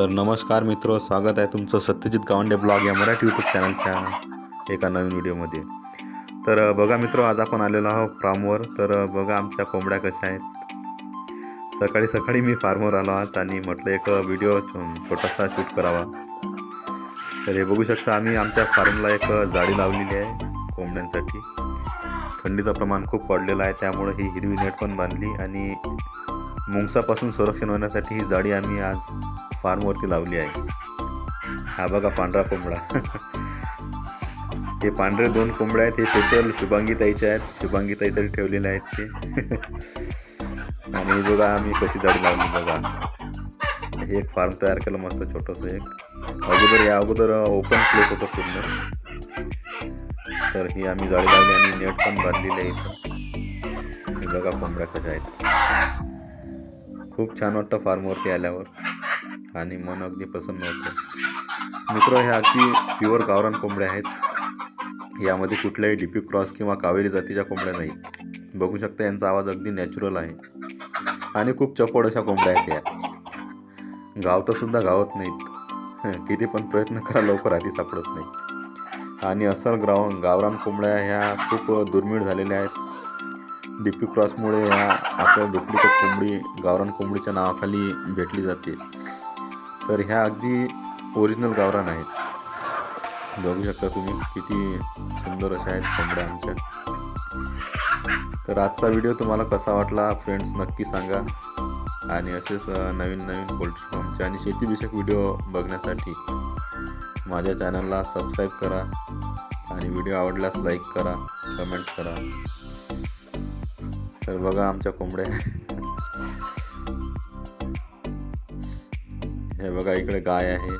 तर नमस्कार मित्र स्वागत आहे तुमचं सत्यजित गावंडे ब्लॉग या मराठी यूट्यूब चॅनलच्या एका नवीन व्हिडिओमध्ये तर बघा मित्र आज आपण आलेलो आहोत फार्मवर तर बघा आमच्या कोंबड्या कशा आहेत. सकाळी सकाळी मी फार्मवर आलो आज आणि म्हटलं एक व्हिडिओ छोटासा शूट करावा. तर हे बघू शकता आम्ही आमच्या फार्मला एक जाळी लावलेली आहे कोंबड्यांसाठी. थंडीचं प्रमाण खूप वाढलेलं आहे त्यामुळे ही हिरवी नेट पण बांधली आणि मुंगसापासून संरक्षण होण्यासाठी ही जाळी आम्ही आज फार्मवरती लावली आहे. हा बघा पांढरा कोंबडा. हे पांढरे दोन कोंबड्या आहेत हे स्पेशल शुभांगीताईचे आहेत. शुभांगीताईसाठी ठेवलेले आहेत ते. आणि बघा आम्ही कशी जाळी लावली बघा. हे एक फार्म तयार केलं मस्त छोटंसं एक. अगोदर या अगोदर ओपन प्लेस होतं पूर्ण. तर ही आम्ही जाळी लावली आणि नेट पण बांधलेली आहे इथं. हे बघा कोंबड्या कशा आहेत. खूप छान वाटतं फार्मवरती आल्यावर. आणि मन अगदी प्रसन्न होतं. मित्र ह्या अगदी प्युअर गावरान कोंबड्या आहेत. यामध्ये कुठल्याही डीपी क्रॉस किंवा कावेरी जातीच्या कोंबड्या नाहीत. बघू शकता यांचा आवाज अगदी नॅचरल आहे. आणि खूप चपळ अशा कोंबड्या आहेत या. गावतंसुद्धा गावत नाहीत. किती पण प्रयत्न करा लवकर आधी सापडत नाही आणि अस्सल ग्राव गावरान कोंबड्या ह्या खूप दुर्मिळ झालेल्या आहेत. डीपी क्रॉसमुळे ह्या आपल्या डुप्लिकेट कोंबडी गावरान कोंबडीच्या नावाखाली भेटली जाते. तर ह्या अगदी ओरिजिनल गावरान आहेत. बघू शकता तुम्ही किती सुंदर अशा आहेत कोंबड्या आमच्या. तर आजचा व्हिडिओ तुम्हाला कसा वाटला फ्रेंड्स नक्की सांगा. आणि असेच नवीन नवीन पोल्ट्री फार्मचे आणि शेतीविषयक व्हिडिओ बघण्यासाठी माझ्या चॅनलला सबस्क्राईब करा. आणि व्हिडिओ आवडल्यास लाईक करा कमेंट्स करा. तर बघा आमच्या कोंबड्या. हे बघा इकडे गाय आहे.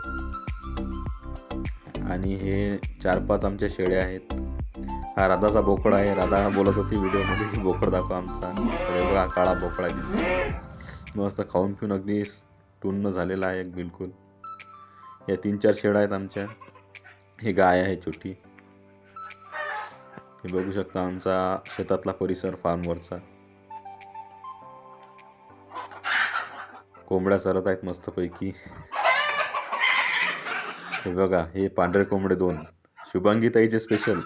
आणि हे चार पाच आमच्या शेळ्या आहेत. हा राधाचा बोकड आहे. राधा बोलत होती व्हिडिओमध्ये की बोकड दाखवा आमचा. तर हे बघा काळा बोकडा आहे दिसतो मस्त खाऊन पिऊन अगदी टुन्न झालेला आहे एक बिलकुल. या तीन चार शेळ्या आहेत आमच्या. ही गाय आहे छोटी. हे बघू शकता आमचा शेतातला परिसर फार्मवरचा कोंबड्या चरत आहेत मस्तपैकी. हे बघा हे पांढरे कोंबडे दोन. शुभांगीताईचे स्पेशल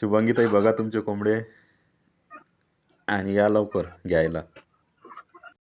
शुभांगीताई बघा तुमचे कोंबडे. आणि या लवकर घ्यायला.